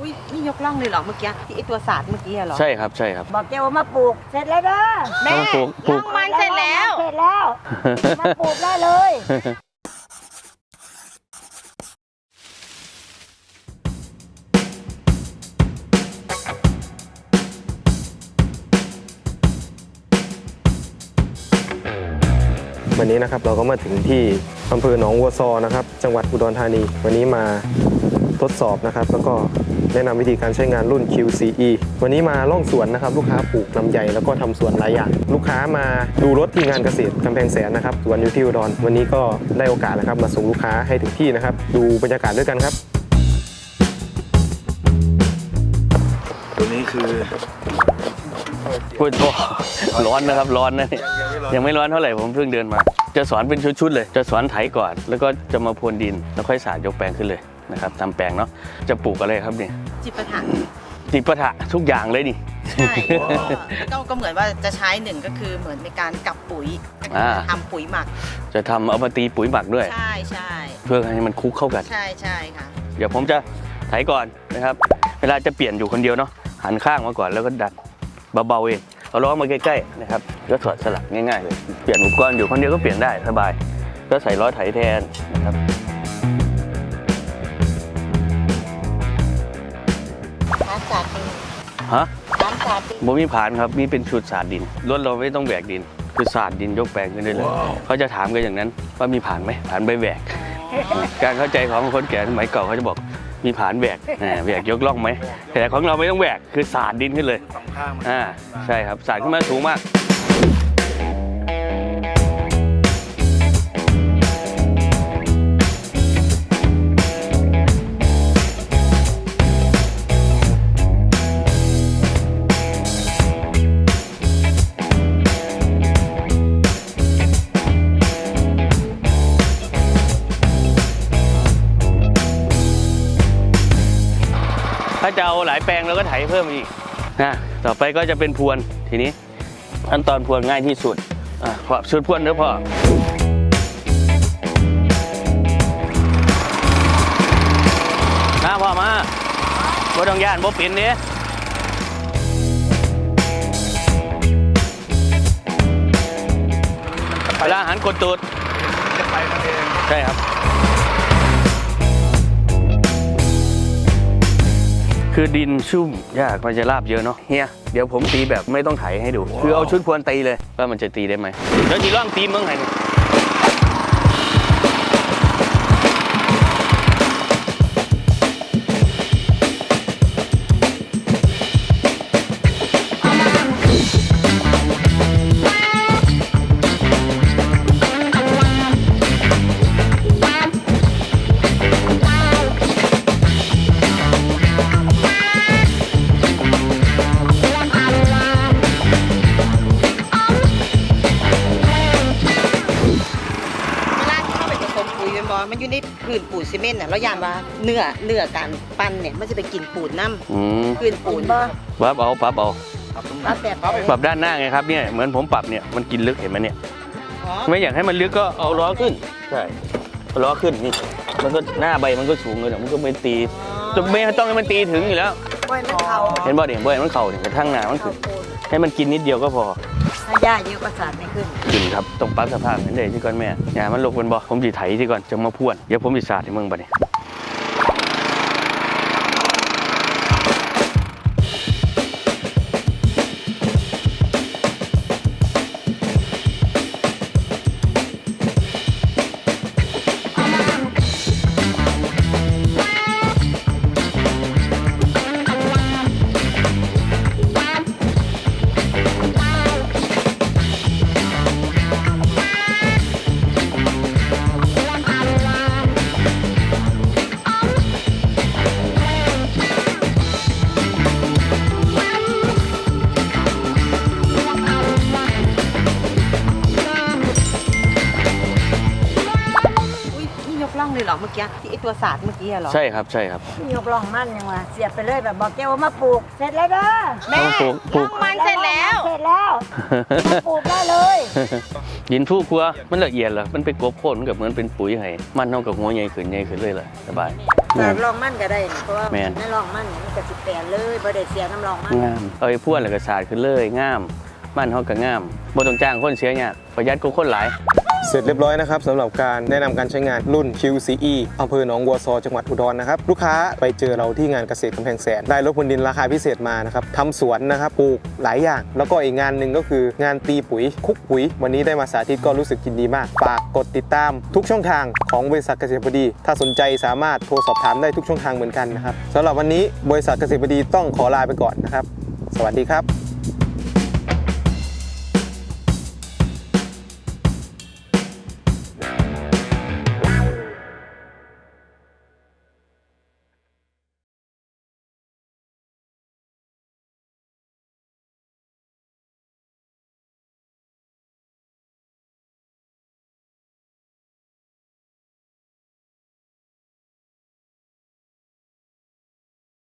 อุ้ยนี่ยกล่องเลยเหรอเมื่อกี้ที่ไอตัวศาสตร์เมื่อกี้อะเหรอ ใช่ครับใช่ครับ บอกแกว่ามาปลูก เสร็จแล้วเด้อแม่ต้องปลูกปลูกล่องมันเสร็จแล้ว เสร็จแล้ว มาปลูกได้เลย วันนี้นะครับเราก็มาถึงที่อำเภอหนองวัวซอนะครับ จังหวัดอุดรธานี วันนี้มาทดสอบนะครับ แล้วก็ แนะนำวิธีการใช้งานรุ่น QCE วันนี้มาล่องสวนนะครับ ลูกค้าปลูกลำไยแล้วก็ทำสวนหลายอย่าง ลูกค้ามาดูรถที่งานเกษตรกำแพงแสนนะครับสวนอยู่ที่อุดรวันนี้ก็ได้โอกาสนะครับมาส่งลูกค้าให้ถึงที่นะครับ ดูบรรยากาศด้วยกันครับ ตัวนี้คือพูดโทษร้อนนะครับร้อนนะเนี่ยยังไม่ร้อนเท่าไหร่ผมเพิ่งเดินมา จะสอนเป็นชุดๆเลย จะสอนไถก่อน แล้วก็จะมาพรวนดินแล้วค่อยสาดยกแปลงขึ้นเลยนะครับทำแปลงเนาะจะปลูกอะไรครับเนี่ย จิปาถะจิปาถะทุกอย่างเลยนี่ ใช่ก็ก็เหมือนว่าจะใช้หนึ่งก็คือเหมือนในการกลับปุ๋ยก็คืออ่า ทำปุ๋ยหมัก จะทำเอามาตีปุ๋ยหมักด้วย ใช่ใช่เพื่อให้มันคลุกเข้ากัน ใช่ใช่ค่ะ เดี๋ยวผมจะไถก่อนนะครับ เวลาจะเปลี่ยนอยู่คนเดียวเนาะหันข้างมาก่อนแล้วก็ดันเบาๆเองเอาล้อมาใกล้ๆนะครับก็ถอดสลักง่ายๆเลยเปลี่ยนอุปกรณ์อยู่คนเดียวก็เปลี่ยนได้สบาย ก็ใส่ล้อไถแทนนะครับ สาดดินฮะน้ำสาดดินบ่มีผ่านครับมีเป็นชุดสาดดินรถเราไม่ต้องแบกดิน คือสาดดินยกแปลงขึ้นได้เลยเขาจะถามกันอย่างนั้นว่ามีผ่านไหมผ่านใบแบกการเข้าใจของคนแก่สมัยเก่าเขาจะบอกมีผ่านแบกอ่าแบกยกล่องไหมแต่ของเราไม่ต้องแบกคือสาดดินขึ้นเลยสองข้างมันอ่าใช่ครับสาดขึ้นมาสูงมาก ถ้าจะเอาหลายแปลงเราก็ไถเพิ่มอีกนะต่อไปก็จะเป็นพรวนทีนี้ขั้นตอนพรวนง่ายที่สุดอะพอชุดพรวนเด้อพ่อมาพ่อมาบ่ต้องย่านบ่เป็นเด้เวลาหันกดตูดจะไปมันเองใช่ครับ คือดินชุ่มยากมันจะราบเยอะเนาะเฮียเดี๋ยวผมตีแบบไม่ต้องไถให้ดู คือเอาชุดพรวนตีเลยว่ามันจะตีได้ไหมแล้วทีร่องตีเมืองไหน มันอยู่ในพื้นปูนซีเมนต์น่ะแล้วยานว่าเนื้อเนื้อการปั้นเนี่ยมันจะไปกินปูนน้อืมำพื้นปูนบ่ปรับเอาปรับเอาครับตรงรันั้บนแบบปรับด้านหน้าไงครับเนี่ยเหมือนผมปรับเนี่ยมันกินลึกเห็นไหมเนี่ย อ๋อไม่อยากให้มันลึกก็เอาล้อขึ้น ใช่เอาล้อขึ้นนี่ มันก็หน้าใบมันก็สูงเลยนะมันก็ไม่ตีจะไม่ต้องให้มันตีถึงอยู่แล้วปล่อยมันเขาเห็นบ่เห็นบ่เห็นมันเข่าเนี่ยกระทั่งหนามันเขาขึ้นปูนให้มันกินนิดเดียวก็พอ ถ้าหญ้าเยอะประสาทไม่ขึ้น ขึ้นครับต้องปรับสภาพนั่นเลยที่ก่อนแม่อย่าให้มันลกเป็นบ่ผมสิไถที่ก่อนจะมาพ่วนเดี๋ยวผมสิสาดให้มึงบัดนี้ มื่อกี้ที่ไอตัวศาสตร์เมื่อกี้อะเหรอใช่ครับใช่ครับยกล่องมันยังวะเสียบไปเลยแบบบอกแกว่ามาปลูก เสร็จแล้วเด้อแม่เอาปลูกปลูล่กองมันเสร็จแล้วเสร็จแล้วมาปลูกได้เลยดินทุกครัวมันละเอียดเหรอมันเป็นกบโค่นกับเหมือนเป็นปุ๋ยให้มันเท่ากับหัวใหญ่ขึ้นใหญ่ขึ้นเลยเลยสบายแต่ลองมั่นก็ได้นี่เพราะว่าแม่นไม่ลองมั่นมันก็สิแปลนเลยบ่ได้เสียน้ำลองมั่นงามเอาไอ้พวกแล้วก็สาดขึ้นเลยงามมันเฮาก็งามบ่ต้องจ้างคนเสียยากประหยัดกว่าคนหลาย เสร็จเรียบร้อยนะครับสำหรับการแนะนำการใช้งานรุ่น QCE อำเภอหนองวัวซอจังหวัดอุดรนะครับลูกค้าไปเจอเราที่งานเกษตรกำแพงแสนได้รถพรวนดินราคาพิเศษมานะครับทำสวนนะครับปลูกหลายอย่าง แล้วก็อีกงานหนึ่งก็คืองานตีปุ๋ยคุกปุ๋ย วันนี้ได้มาสาธิตก็รู้สึกยินดีมากฝากกดติดตามทุกช่องทางของบริษัทเกษตรพอดี ถ้าสนใจสามารถโทรสอบถามได้ทุกช่องทางเหมือนกันนะครับสำหรับวันนี้บริษัทเกษตรพอดีต้องขอลาไปก่อนนะครับ สวัสดีครับ